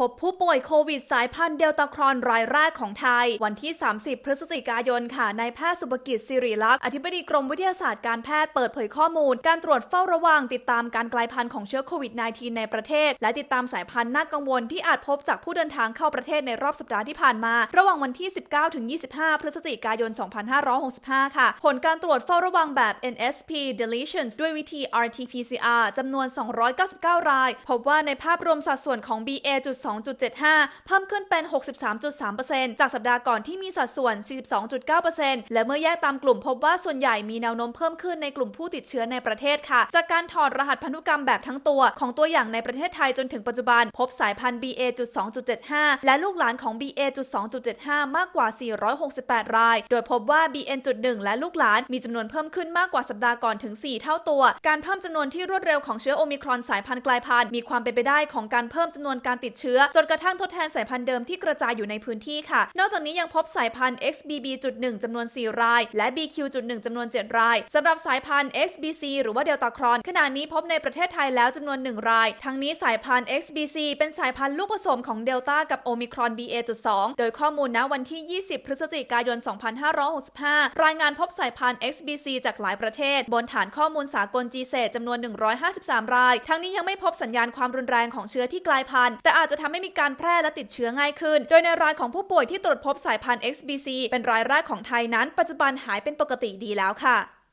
พบผู้ป่วยโควิดสายพันธุ์เดลตาครอนรายแรกของไทย วันที่ 30 พฤศจิกายนค่ะนายแพทย์สุภกิจสิริลักษณ์อธิบดีกรมวิทยาศาสตร์การแพทย์เปิดเผยข้อมูล การตรวจเฝ้าระวังติดตามการกลายพันธุ์ของเชื้อโควิด -19 ในประเทศ และติดตามสายพันธุ์น่ากังวลที่อาจพบจากผู้เดินทางเข้าประเทศในรอบสัปดาห์ที่ผ่านมา ระหว่างวันที่ 19 ถึง 25 พฤศจิกายน 2565 ค่ะ ผลการตรวจเฝ้าระวังแบบ NSP deletions ด้วยวิธี RT-PCR จำนวน 299 ราย พบว่าในภาพรวมสัดส่วนของ B A 2.75 เพิ่มขึ้นเป็น 63.3%จากสัปดาห์ก่อนที่มีสัดส่วน 42.9%และเมื่อแยกตามกลุ่มพบว่าส่วนใหญ่มีแนวโน้มเพิ่มขึ้นในกลุ่มผู้ติดเชื้อในประเทศค่ะ จากการถอดรหัสพันธุกรรมแบบทั้งตัว ของตัวอย่างในประเทศไทยจนถึงปัจจุบัน พบสายพันธุ์ BA.2.75 และลูกหลานของ BA.2.75 มากกว่า 468 ราย โดยพบว่า BN.1 และลูกหลานมีจำนวนเพิ่มขึ้นมากกว่าสัปดาห์ก่อนถึง 4 เท่าตัว การเพิ่มจำนวนที่รวดเร็วของเชื้อโอมิครอนสายพันธุ์กลายพันธุ์มีความเป็นไปได้ของการเพิ่มจำนวนการติดเชื้อจนกระทั่งทดแทนสายพันธุ์เดิมที่กระจายอยู่ในพื้นที่ค่ะ นอกจากนี้ยังพบสายพันธุ์ XBB.1 จำนวน 4 ราย และ BQ.1 จำนวน 7 รายสำหรับสายพันธุ์ XBC หรือว่าเดลตาครอนขณะนี้พบในประเทศไทยแล้วจำนวน 1 ราย ทั้งนี้สายพันธุ์ XBC เป็นสายพันธุ์ลูกผสมของเดลต้ากับโอมิครอน BA.2 โดยข้อมูลณวันที่ 20 พฤศจิกายน 2565 รายงานพบสายพันธุ์ XBC จากหลายประเทศ บนฐานข้อมูลสากล GSE จำนวน 153 ราย ทั้งนี้ยังไม่พบสัญญาณความรุนแรงของเชื้อที่กลายพันธุ์แต่อาจจะทำให้มีการแพร่และติดเชื้อง่ายขึ้น โดยในรายของผู้ป่วยที่ตรวจพบสายพันธุ์ XBC เป็นรายแรกของไทยนั้น ปัจจุบันหายเป็นปกติดีแล้วค่ะ